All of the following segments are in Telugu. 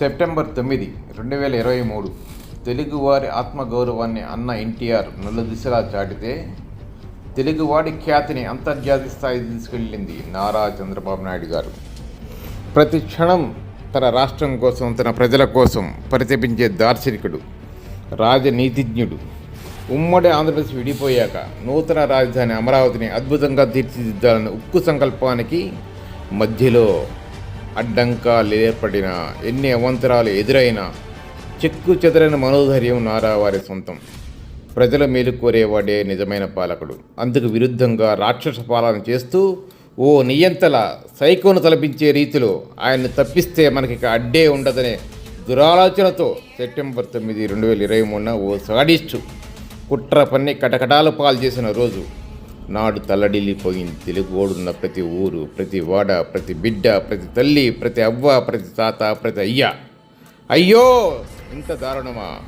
సెప్టెంబర్ తొమ్మిది రెండు వేల ఇరవై మూడు. తెలుగువారి ఆత్మగౌరవాన్ని అన్న ఎన్టీఆర్ నలు దిశలా చాటితే తెలుగువాడి ఖ్యాతిని అంతర్జాతీయ స్థాయి తీసుకెళ్ళింది నారా చంద్రబాబు నాయుడు గారు. ప్రతి క్షణం తన రాష్ట్రం కోసం తన ప్రజల కోసం పరితపించే దార్శనికుడు రాజనీతిజ్ఞుడు. ఉమ్మడి ఆంధ్రప్రదేశ్ విడిపోయాక నూతన రాజధాని అమరావతిని అద్భుతంగా తీర్చిదిద్దాలని ఉక్కు సంకల్పానికి మధ్యలో అడ్డంకాలు ఏర్పడిన ఎన్ని అవంతరాలు ఎదురైనా చెక్కు చెదరని మనోధైర్యం నారా వారి సొంతం. ప్రజల మేలు కోరేవాడే నిజమైన పాలకుడు. అందుకు విరుద్ధంగా రాక్షస పాలన చేస్తూ ఓ నియంతల సైకోను తలపించే రీతిలో ఆయన్ని తప్పిస్తే మనకి అడ్డే ఉండదనే దురాలోచనతో సెప్టెంబర్ తొమ్మిది రెండు వేల ఇరవై మూడున ఓ సాడిస్టు కుట్ర పన్ని కటకటాలు పాలు చేసిన రోజు నాడు తల్లడిల్లిపోయింది తెలుగోడున్న ప్రతి ఊరు ప్రతి వాడ ప్రతి బిడ్డ ప్రతి తల్లి ప్రతి అవ్వ ప్రతి తాత ప్రతి అయ్య. అయ్యో! ఇంత దారుణమా?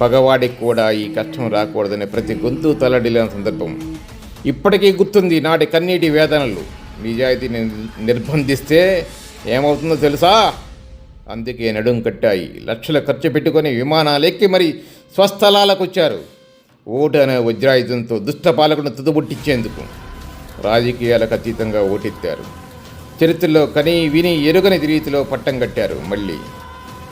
పగవాడికి కూడా ఈ కష్టం రాకూడదనే ప్రతి గొంతు తల్లడిల్లిన సందర్భం. ఇప్పటికీ గుర్తుంది నాటి కన్నీటి వేదనలు. నిజాయితీని నిర్బంధిస్తే ఏమవుతుందో తెలుసా? అందుకే నడుం కట్టాయి. లక్షలు ఖర్చు పెట్టుకొని విమానాలెక్కి మరి స్వస్థలాలకు వచ్చారు. ఓటు అనే వజ్రాయుధంతో దుష్ట పాలకులను తుదబుట్టించేందుకు రాజకీయాలకు అతీతంగా ఓటెత్తారు. చరిత్రలో కని విని ఎరుగని రీతిలో పట్టం కట్టారు మళ్ళీ.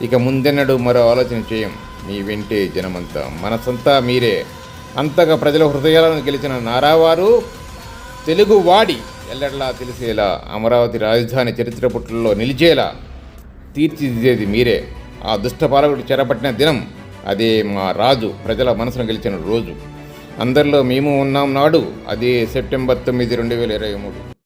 ఇక ముందెన్నడూ మరో ఆలోచన చేయం. మీ వెంటే జనమంతా మనసంతా మీరే. అంతగా ప్రజల హృదయాలను గెలిచిన నారావారు తెలుగు వాడి ఎల్లట్లా తెలిసేలా అమరావతి రాజధాని చరిత్ర పుట్లలో నిలిచేలా తీర్చిదిద్దేది మీరే. ఆ దుష్టపాలకుడు చెరపట్టిన దినం అదే మా రాజు ప్రజల మనసును గెలిచిన రోజు. అందరిలో మేము ఉన్నాం నాడు అదే సెప్టెంబర్ తొమ్మిది రెండు వేల ఇరవై మూడు.